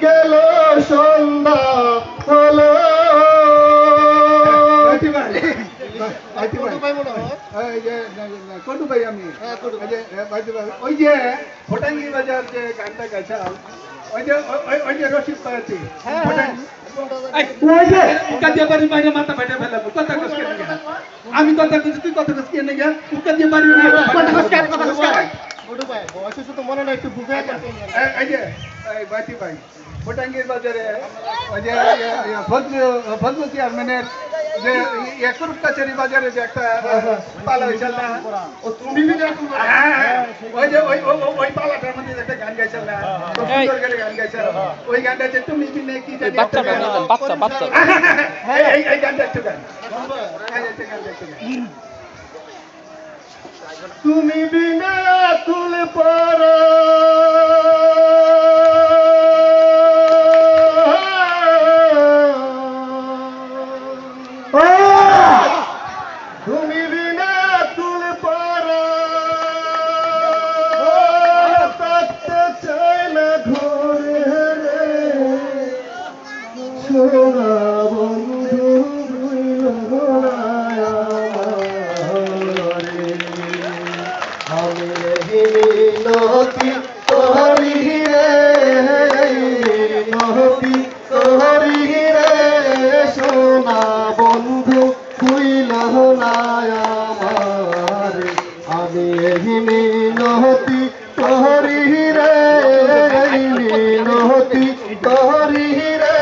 গেল সন্ধ্যা হলো। কটু ভাই। আমি? এই যে বাতি ভাই। ওই যে বাজার গানটা ওই ওই- রশিদ কথা আমি কথা কইছি তুই কথা কস কেন? গা উকা দিয়ে বাড়ি কথা কস কেন কথা কস কেন বয়সে শুধু মনে নাই একটু বুকে এই- এই যে এই বাতি ভাই ফটাঙ্গির বাজারে ওই যে ফজলু ফজলু চেয়ারম্যানের যে একুর কাছারি বাজারে যে একটা পালা হয়েছিল না? ও তুমি বি দেখো হ্যাঁ, হ্যাঁ। ওই যে ওই ওই- ওই- ওই পালাটার মধ্যে একটা গান গাইছিল না? সুন্দর করে গান গাইছিল ওই গানটা যে তুমি বিনে কি জানি বাচ্চা বাচ্চা এই- এই- এই গানটা একটু গান। এই একটু গান। তুমি বিনা তুল পর। তুমি না আমারে। আমি নতি তোহরি রে নতি তোহরি রে,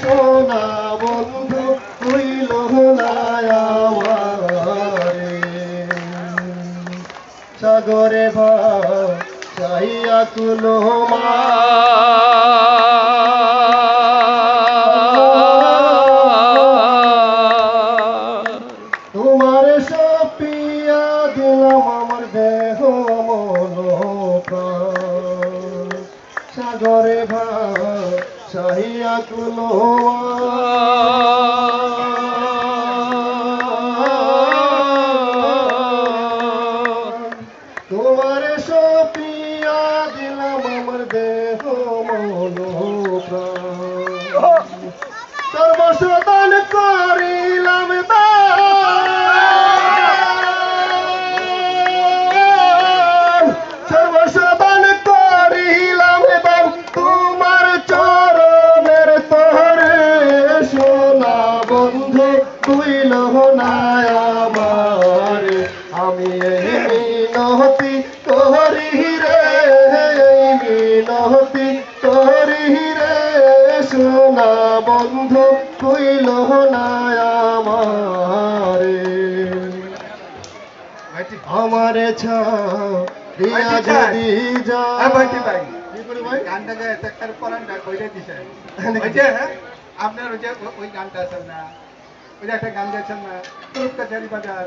সোনা বন্ধু হইল না আমারে সাগরে ভা চাইয়া তুলো মা সাগরে ভা চাহিয়া তুলো তোমার সপিয়া দিলাম আমার দেহ মন প্রাণ। সর্বসদান আমারে আমারে ছাড়িয়া যদি যা হ্যাঁ, ভাই কি করি ভাই? গানটা যে একটা একটা পরানটা কইরা দিছে। ওই যে হ্যাঁ, আপনার ওই যে ওই গানটা আছে না ওই যে একটা গান গাইছেন না কাছারি বাজার।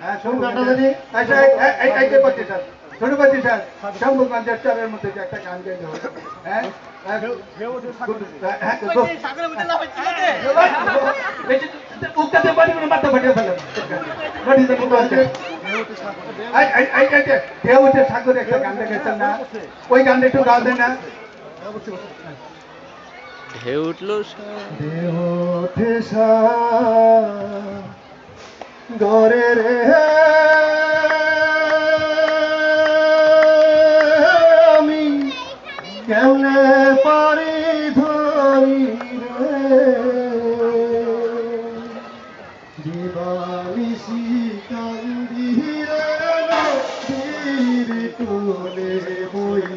হ্যাঁ কোন গানটা। জানি? এই- এই- এই- এই যে বাতি স্যার। ধন্যবাদ স্যার। শম্ভুগঞ্জের চারের মধ্যে যে একটা গান হ্যাঁ হ্যাঁ, মুখটাতে মাথা ফাটিয়ে আছে। ঠাকুর একটা গান না? ওই একটু না। রে। আমি কেমনে পারি ধরি রে? কান্দিরে নদীর কোলে বই